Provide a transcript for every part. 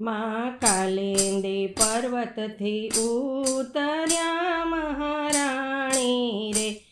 માં કાલિંદી પર્વતથી ઉતર્યા મહારાણી રે.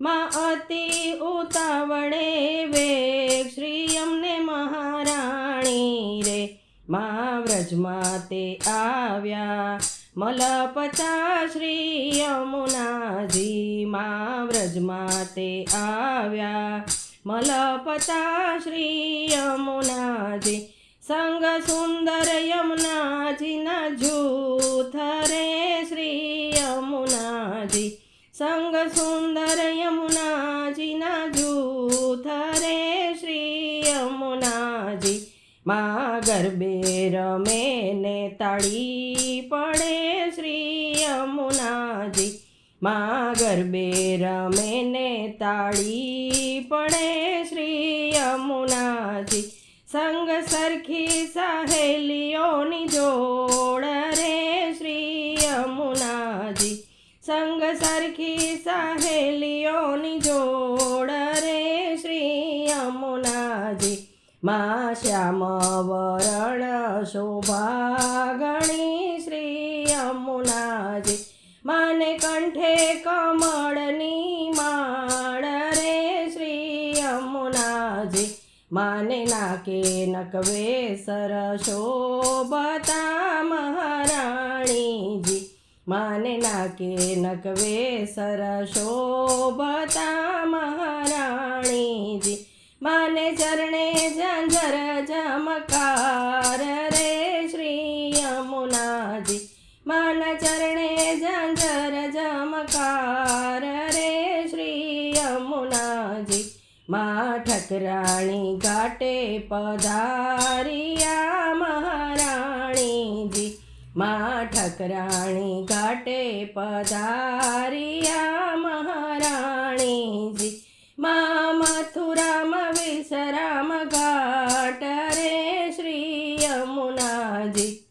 માં અતિ ઉતાવળે વેગ શ્રી અમને મહારાણી રે. માં વ્રજમાં તે આવ્યા મલપતા શ્રી યમુનાજી. માં વ્રજમાં તે આવ્યા મલપતા શ્રી યમુનાજી. સંગ સુંદર યમુનાજીના જૂથ રે શ્રી યમુનાજી. સંગ સુંદર યમુનાજીના જૂથ રે શ્રી યમુનાજી. મા ગરબે રમે ને તાળી પડે શ્રી યમુનાજી. મા ગરબે રમે ને તાળી પડે શ્રી યમુનાજી. સંગ સરખી સહેલીઓની જોડ રે શ્રી યમુનાજી સંગ સરખી સહેલીઓની જોડ રે શ્રી યમુનાજી મા શ્યામ વરણ શોભાગણી શ્રી યમુનાજી માને કંઠે કમળની માળ રે શ્રી યમુનાજી માને નાકે નકવે સરશોભતા મહારાણીજી. માને નાકે નકવે સરશોભતા મહારાણીજી. માને ચરણે ઝંઝર ઝમકાર રે શ્રી યમુનાજી. માના ચરણે ઝંઝર ઝમકાર રે શ્રી યમુનાજી. મા ઠકરાણી ઘાટે પધારિયા મહારાણીજી મા ઠકરાણી ઘાટે પધારિયા મહારાણીજી મા મથુરામ વિશ્રામ ઘાટ રે શ્રી યમુનાજી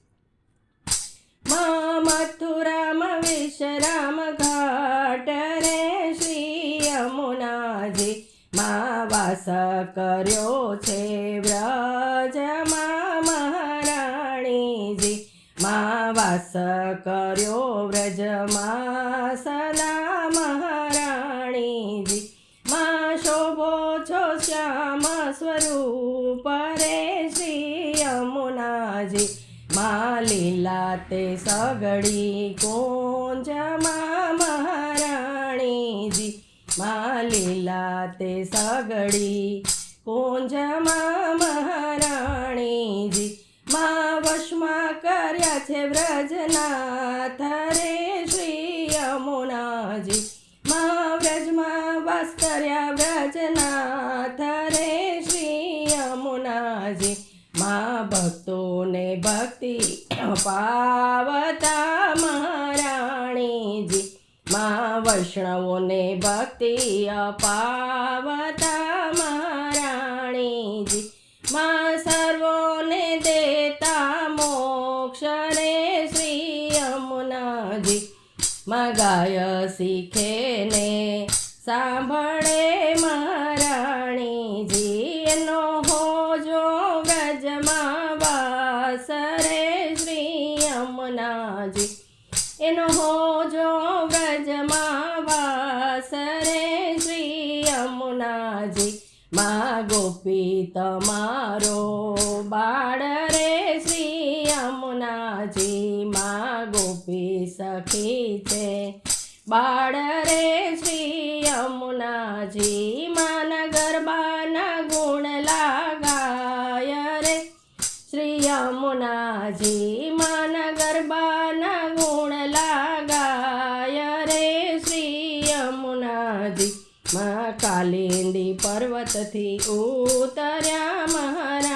મા મથુરામ વિશ્રામ વાસ કર્યો છે વ્રજમાં મહારાણીજી. મા વાસ કર્યો વ્રજમાં સદા મહારાણીજી. મા શોભો છો શ્યામ સ્વરૂપ રે શ્રી યમુનાજી. મા લીલા તે સગડી કોંજમાં મહારાણીજી. મા લીલા તે સગડી, કુંજમાં મહારાણીજી. મા વશમાં કર્યા છે વ્રજનાથ રે શ્રી યમુનાજી. મા વ્રજમાં વાસ કર્યા વ્રજનાથ રે શ્રી યમુનાજી. મા ભક્તોને ભક્તિ પાવતા મહારાણીજી મા વૈષ્ણવોને ભક્તિ અપાવતા મહારાણીજી. મા સર્વોને દેતા મોક્ષ રે શ્રી યમુનાજી. મા ગાય શીખે ને સાંભળે મહારાણીજી. એનો હોજો ગજમાં વાસ રે શ્રી યમુનાજી. એનો હોજો યમુનાજી મા ગોપી તમારો. બાળ રે શ્રી યમુનાજી મા ગોપી સખી છે. બાળ રે શ્રી યમુનાજી માના ગરબાના ગુણ લાગાય રે. શ્રી મા કાલિંદી પર્વતથી ઉતર્યા મહારાજ.